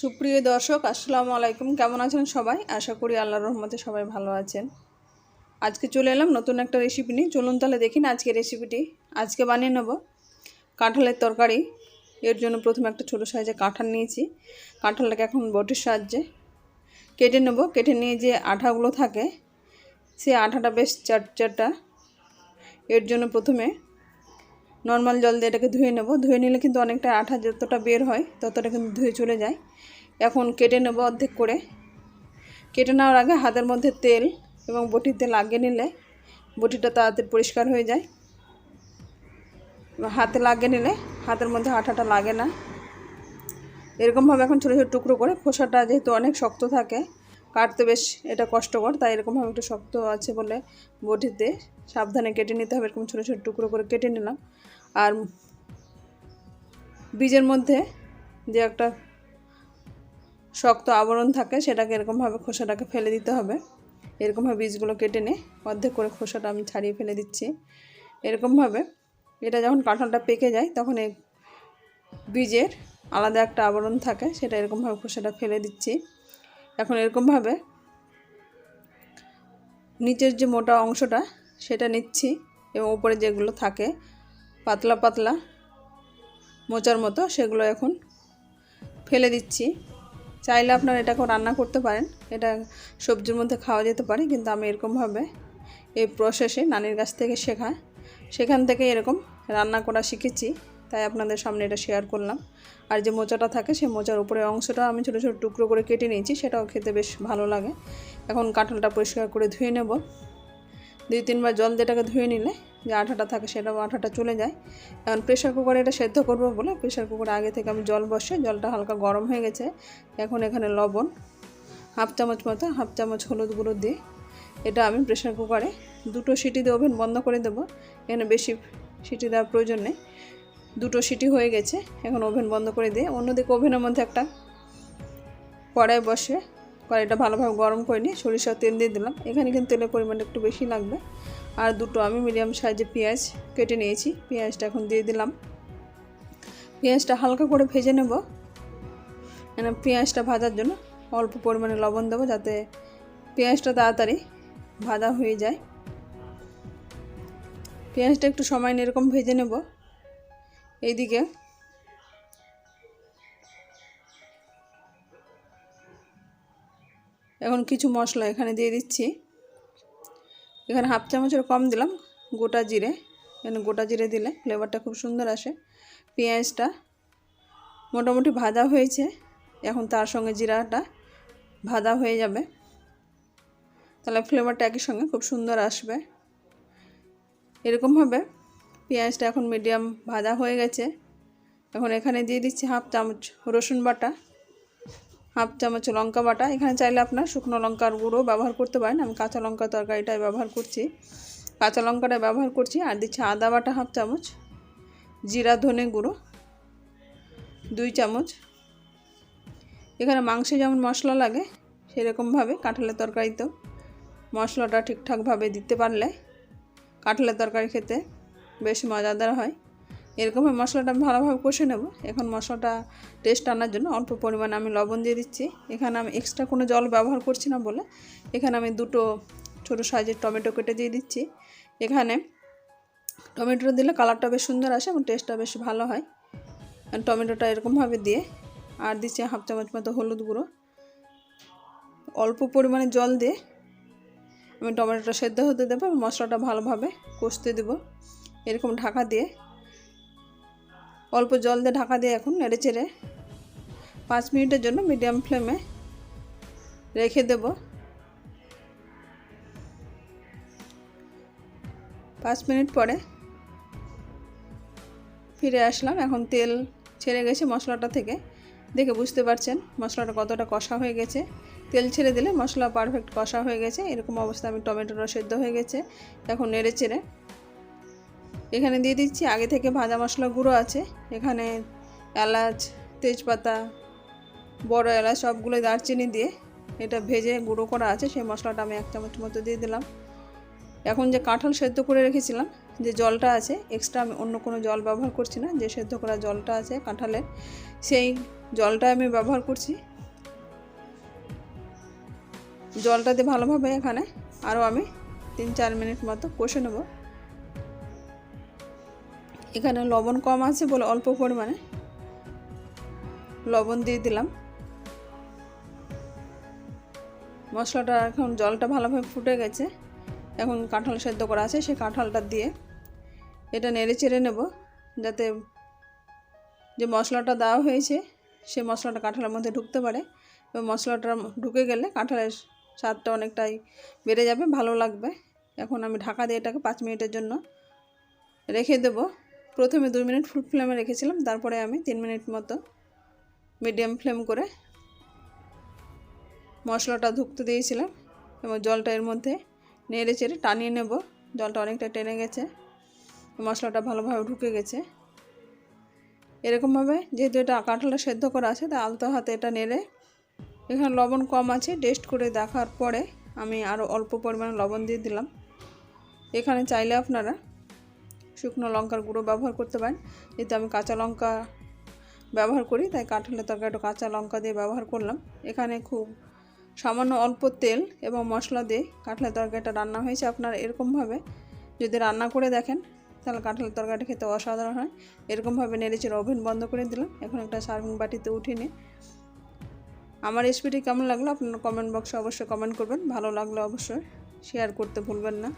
সুপ্রিয় দর্শক, আসসালামু আলাইকুম। কেমন আছেন সবাই? আশা করি আল্লাহর রহমতে সবাই ভালো আছেন। আজকে চলে এলাম নতুন একটা রেসিপি নিয়ে। চলুন তাহলে দেখি না আজকে রেসিপিটি আজকে বানিয়ে নেব কাঁঠালের তরকারি। এর জন্য প্রথমে একটা ছোটো সাইজে কাঁঠাল নিয়েছি। কাঁঠালটাকে এখন বটির সাহায্যে কেটে নেব। কেটে নিয়ে যে আঠাগুলো থাকে, সে আঠাটা বেশ চারটা এর জন্য প্রথমে নর্মাল জল দিয়ে এটাকে ধুয়ে নেব। ধুয়ে নিলে কিন্তু অনেকটা আঠা যতটা বের হয়, ততটা কিন্তু ধুয়ে চলে যায়। এখন কেটে নেব অর্ধেক করে। কেটে নেওয়ার আগে হাতের মধ্যে তেল এবং বটিতে লাগিয়ে নিলে বটিটা তাড়াতাড়ি পরিষ্কার হয়ে যায়। হাতে লাগিয়ে নিলে হাতের মধ্যে আঠাটা লাগে না। এরকমভাবে এখন ছোটো ছোটো টুকরো করে খোসাটা যেহেতু অনেক শক্ত থাকে, কাটতে বেশ এটা কষ্টকর, তাই এরকমভাবে একটু শক্ত আছে বলে বটিতে সাবধানে কেটে নিতে হবে, এরকম ছোটো ছোটো টুকরো করে কেটে নিলাম। আর বীজের মধ্যে যে একটা শক্ত আবরণ থাকে, সেটাকে এরকমভাবে খোসাটাকে ফেলে দিতে হবে। এরকমভাবে বীজগুলো কেটে নিয়ে অর্ধেক করে খোসাটা আমি ছাড়িয়ে ফেলে দিচ্ছি। এরকমভাবে এটা যখন কাঁঠালটা পেকে যায়, তখন এই বীজের আলাদা একটা আবরণ থাকে, সেটা এরকমভাবে খোসাটা ফেলে দিচ্ছি। এখন এরকমভাবে নিচের যে মোটা অংশটা, সেটা নিচ্ছি এবং উপরে যেগুলো থাকে পাতলা পাতলা মোচার মতো সেগুলো এখন ফেলে দিচ্ছি। চাইলে আপনারা এটাকে রান্না করতে পারেন। এটা সবজির মধ্যে খাওয়া যেতে পারে, কিন্তু আমি এরকমভাবে এই প্রসেসে নানির কাছ থেকে শেখা। সেখান থেকে এরকম রান্না করা শিখেছি, তাই আপনাদের সামনে এটা শেয়ার করলাম। আর যে মোচাটা থাকে, সেই মোচার উপরে অংশটা আমি ছোটো ছোটো টুকরো করে কেটে নিয়েছি, সেটাও খেতে বেশ ভালো লাগে। এখন কাঁঠালটা পরিষ্কার করে ধুয়ে নেব। দুই তিনবার জল দিয়ে এটাকে ধুয়ে নিলে যে আঠাটা থাকে সেটাও আঠাটা চলে যায়। এখন প্রেশার কুকারে এটা সেদ্ধ করব বলে প্রেশার কুকারে আগে থেকে আমি জল বসে, জলটা হালকা গরম হয়ে গেছে। এখন এখানে লবণ, হাফ চামচ মতো, হাফ চামচ হলুদ গুঁড়ো দিয়ে এটা আমি প্রেশার কুকারে দুটো সিটি দিয়ে ওভেন বন্ধ করে দেবো। এখানে বেশি সিটি দেওয়ার প্রয়োজন নেই। দুটো সিটি হয়ে গেছে, এখন ওভেন বন্ধ করে দিয়ে অন্যদিকে ওভেনের মধ্যে একটা কড়াই বসে, কড়াইটা ভালোভাবে গরম করে নিয়ে সরিষার তেল দিয়ে দিলাম। এখানে কিন্তু তেলের পরিমাণটা একটু বেশি লাগবে। আর দুটো আমি মিডিয়াম সাইজে পেঁয়াজ কেটে নিয়েছি। পেঁয়াজটা এখন দিয়ে দিলাম। পেঁয়াজটা হালকা করে ভেজে নেব। মানে পেঁয়াজটা ভাজার জন্য অল্প পরিমাণে লবণ দেবো যাতে পেঁয়াজটা তাড়াতাড়ি ভাজা হয়ে যায়। পেঁয়াজটা একটু সময় এরকম ভেজে নেব। এইদিকে এখন কিছু মশলা এখানে দিয়ে দিচ্ছি। এখানে হাফ চামচের কম দিলাম, গোটা জিরে। এখানে গোটা জিরে দিলে ফ্লেভারটা খুব সুন্দর আসে। পেঁয়াজটা মোটামুটি ভাজা হয়েছে, এখন তার সঙ্গে জিরাটা ভাজা হয়ে যাবে। তাহলে ফ্লেভারটা একই সঙ্গে খুব সুন্দর আসবে। এরকমভাবে পেঁয়াজটা এখন মিডিয়াম ভাজা হয়ে গেছে। এখন এখানে দিয়ে দিচ্ছি হাফ চামচ রসুন বাটা। হাফ চামচ লঙ্কা বাটা। এখানে চাইলে আপনার শুকনো লঙ্কার গুঁড়ো ব্যবহার করতে পারেন। আমি কাঁচা লঙ্কা তরকারিটাই ব্যবহার করছি। কাঁচা লঙ্কাটা ব্যবহার করছি। আর দিচ্ছি আদা বাটা হাফ চামচ, জিরা ধনে গুঁড়ো, দুই চামচ। এখানে মাংসে যেমন মশলা লাগে, সেরকমভাবে কাঁঠালের তরকারিতেও মশলাটা ঠিকঠাকভাবে দিতে পারলে কাঁঠালের তরকারি খেতে বেশ মজাদার হয়। এরকমভাবে মশলাটা আমি ভালোভাবে কষে নেব। এখন মশলাটা টেস্ট আনার জন্য অল্প পরিমাণে আমি লবণ দিয়ে দিচ্ছি। এখানে আমি এক্সট্রা কোনো জল ব্যবহার করছি না বলে এখানে আমি দুটো ছোটো সাইজের টমেটো কেটে দিয়ে দিচ্ছি। এখানে টমেটো দিলে কালারটা বেশ সুন্দর আসে এবং টেস্টটা বেশ ভালো হয়। টমেটোটা এরকমভাবে দিয়ে আর দিচ্ছি হাফ চামচ মতো হলুদ গুঁড়ো। অল্প পরিমাণে জল দিয়ে আমি টমেটোটা সেদ্ধ হতে দেবো মশলাটা ভালোভাবে কষতে দেবো। এরকম ঢাকা দিয়ে অল্প জল দিয়ে ঢাকা দিয়ে এখন নেড়ে চেড়ে পাঁচ মিনিটের জন্য মিডিয়াম ফ্লেমে রেখে দেব। পাঁচ মিনিট পরে ফিরে আসলাম। এখন তেল ছেড়ে গেছে মশলাটা থেকে। দেখে বুঝতে পারছেন মশলাটা কতটা কষা হয়ে গেছে। তেল ছেড়ে দিলে মশলা পারফেক্ট কষা হয়ে গেছে। এরকম অবস্থা আমি টমেটোটা সেদ্ধ হয়ে গেছে। এখন নেড়ে চেড়ে এখানে দিয়ে দিচ্ছি। আগে থেকে ভাজা মশলা গুঁড়ো আছে। এখানে এলাচ, তেজপাতা, বড় এলাচ সবগুলো দারচিনি দিয়ে এটা ভেজে গুঁড়ো করা আছে। সেই মশলাটা আমি এক চামচ মতো দিয়ে দিলাম। এখন যে কাঁঠাল সেদ্ধ করে রেখেছিলাম, যে জলটা আছে এক্সট্রা আমি অন্য কোনো জল ব্যবহার করছি না। যে সেদ্ধ করা জলটা আছে কাঁঠালের, সেই জলটা আমি ব্যবহার করছি। জলটা দিয়ে ভালোভাবে এখানে আরও আমি তিন চার মিনিট মতো কষে নেব। এখানে লবণ কম আছে বলে অল্প পরিমাণে। লবণ দিয়ে দিলাম। মশলাটা এখন জলটা ভালোভাবে ফুটে গেছে। এখন কাঁঠাল সেদ্ধ করা আছে, সেই কাঁঠালটা দিয়ে এটা নেড়ে চেড়ে নেব যাতে যে মশলাটা দেওয়া হয়েছে, সেই মশলাটা কাঁঠালের মধ্যে ঢুকতে পারে। এবং মশলাটা ঢুকে গেলে কাঁঠালের স্বাদটা অনেকটাই বেড়ে যাবে, ভালো লাগবে। এখন আমি ঢাকা দিয়ে এটাকে পাঁচ মিনিটের জন্য রেখে দেব। প্রথমে দুই মিনিট ফুল ফ্লেমে রেখেছিলাম, তারপরে আমি তিন মিনিট মতো মিডিয়াম ফ্লেম করে মশলাটা ধুকতে দিয়েছিলাম এবং জলটা এর মধ্যে নেড়ে চেড়ে টানিয়ে নেব। জলটা অনেকটা টেনে গেছে, মশলাটা ভালোভাবে ঢুকে গেছে। এরকমভাবে যেহেতু এটা কাঁঠালটা সেদ্ধ করা আছে তাই আলতো হাতে এটা নেড়ে এখানে লবণ কম আছে, টেস্ট করে দেখার পরে আমি আরও অল্প পরিমাণে লবণ দিয়ে দিলাম। এখানে চাইলে আপনারা শুকনো লঙ্কার গুঁড়ো ব্যবহার করতে পারেন। যেহেতু আমি কাঁচা লঙ্কা ব্যবহার করি, তাই কাঁঠালের তরকারিটা কাঁচা লঙ্কা দিয়ে ব্যবহার করলাম। এখানে খুব সামান্য অল্প তেল এবং মশলা দিয়ে কাঁঠালের তরকারিটা রান্না হয়েছে আপনারা এরকমভাবে। যদি রান্না করে দেখেন, তাহলে কাঁঠালের তরকারিটা খেতে অসাধারণ হয়। এরকমভাবে নেড়েচেড়ে ওভেন বন্ধ করে দিলাম। এখন একটা সার্ভিং বাটিতে উঠিয়ে নিয়ে আমার রেসিপিটি কেমন লাগল আপনারা কমেন্ট বক্সে অবশ্যই কমেন্ট করবেন। ভালো লাগলে অবশ্যই শেয়ার করতে ভুলবেন না।